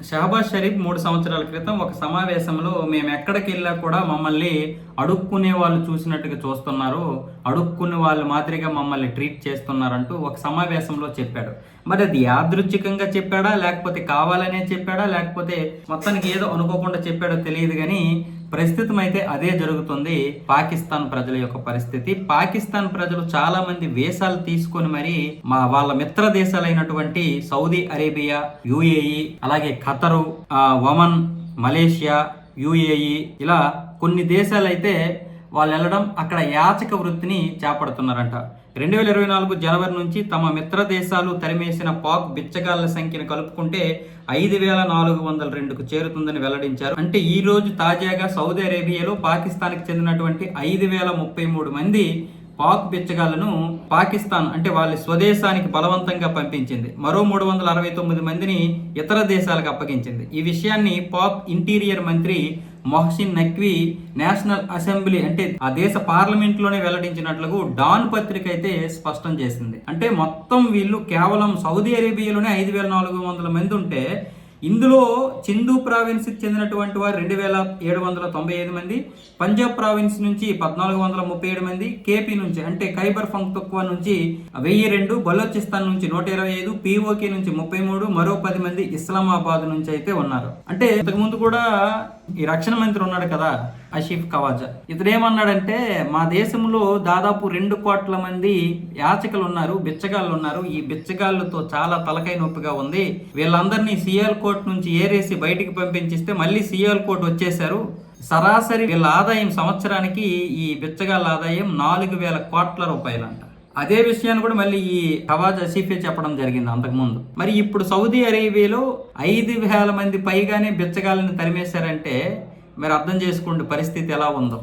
షహబాజ్ షరీఫ్ మూడు సంవత్సరాల క్రితం ఒక సమావేశంలో మేము ఎక్కడికి వెళ్ళా కూడా మమ్మల్ని అడుక్కునే వాళ్ళు చూసినట్టుగా చూస్తున్నారు. అడుక్కునే వాళ్ళు మాదిరిగా మమ్మల్ని ట్రీట్ చేస్తున్నారంటూ ఒక సమావేశంలో చెప్పాడు. మరి అది యాదృచ్ఛికంగా చెప్పాడా? లేకపోతే కావాలనే చెప్పాడా? లేకపోతే మొత్తానికి ఏదో అనుకోకుండా చెప్పాడో తెలియదు కానీ ప్రస్తుతం అయితే అదే జరుగుతుంది పాకిస్తాన్ ప్రజల యొక్క పరిస్థితి. పాకిస్తాన్ ప్రజలు చాలా మంది వేషాలు తీసుకొని మరి మా వాళ్ళ మిత్ర దేశాలైనటువంటి సౌదీ అరేబియా యుఏఈ అలాగే ఖతరు ఒమన్ మలేషియా యుఏఈ ఇలా కొన్ని దేశాలైతే వాళ్ళు వెళ్ళడం అక్కడ యాచక వృత్తిని చేపడుతున్నారంట. రెండు వేల ఇరవై నాలుగు జనవరి నుంచి తమ మిత్ర దేశాలు తరిమేసిన పాక్ బిచ్చగాళ్ళ సంఖ్యను కలుపుకుంటే ఐదు వేల నాలుగు వందల రెండుకు చేరుతుందని వెల్లడించారు. అంటే ఈ రోజు తాజాగా సౌదీ అరేబియాలో పాకిస్తాన్కి చెందినటువంటి ఐదు వేల ముప్పై మూడు మంది పాక్ బిచ్చగాళ్ళను పాకిస్తాన్ అంటే వాళ్ళ స్వదేశానికి బలవంతంగా పంపించింది. మరో మూడు వందల అరవై తొమ్మిది మందిని ఇతర దేశాలకు అప్పగించింది. ఈ విషయాన్ని పాక్ ఇంటీరియర్ మంత్రి మొహసిన్ నక్వీ నేషనల్ అసెంబ్లీ అంటే ఆ దేశ పార్లమెంట్లోనే వెల్లడించినట్లుగా డాన్ పత్రిక అయితే స్పష్టం చేసింది. అంటే మొత్తం వీళ్ళు కేవలం సౌదీ అరేబియాలోనే ఐదు వేల నాలుగు వందల మంది ఉంటే ఇందులో చిందు ప్రావిన్స్కి చెందినటువంటి వారు రెండు వేల ఏడు వందల తొంభై ఐదు మంది పంజాబ్ ప్రావిన్స్ నుంచి పద్నాలుగు వందల ముప్పై ఏడు మంది కేపీ నుంచి అంటే ఖైబర్ పంక్తుక్వా నుంచి వెయ్యి రెండు బలోచిస్తాన్ నుంచి నూట ఇరవై ఐదు పీఓకే నుంచి ముప్పై మూడు మరో పది మంది ఇస్లామాబాద్ నుంచి అయితే ఉన్నారు. అంటే ఇంతకుముందు కూడా ఈ రక్షణ మంత్రి ఉన్నాడు కదా అషీఫ్ కవాజా. ఇతడేమన్నాడంటే మా దేశంలో దాదాపు రెండు కోట్ల మంది యాచకులు ఉన్నారు బిచ్చగాళ్ళు ఉన్నారు. ఈ బిచ్చగాళ్ళతో చాలా తలకాయ నొప్పిగా ఉంది. వీళ్ళందరినీ సియాల్ కోర్ట్ నుంచి ఏరేసి బయటికి పంపించిస్తే మళ్ళీ సియాల్ కోర్ట్ వచ్చేశారు. సరాసరి వీళ్ళ ఆదాయం సంవత్సరానికి ఈ బిచ్చగాళ్ళ ఆదాయం నాలుగు వేల కోట్ల రూపాయలంట. అదే విషయాన్ని కూడా మళ్ళీ ఈ హవాజ్ అసీఫే చెప్పడం జరిగింది అంతకుముందు. మరి ఇప్పుడు సౌదీ అరేబియాలో ఐదు వేల మంది పైగానే బిచ్చగాళ్ళని తరిమేశారంటే మీరు అర్థం చేసుకోండి పరిస్థితి ఎలా ఉందో.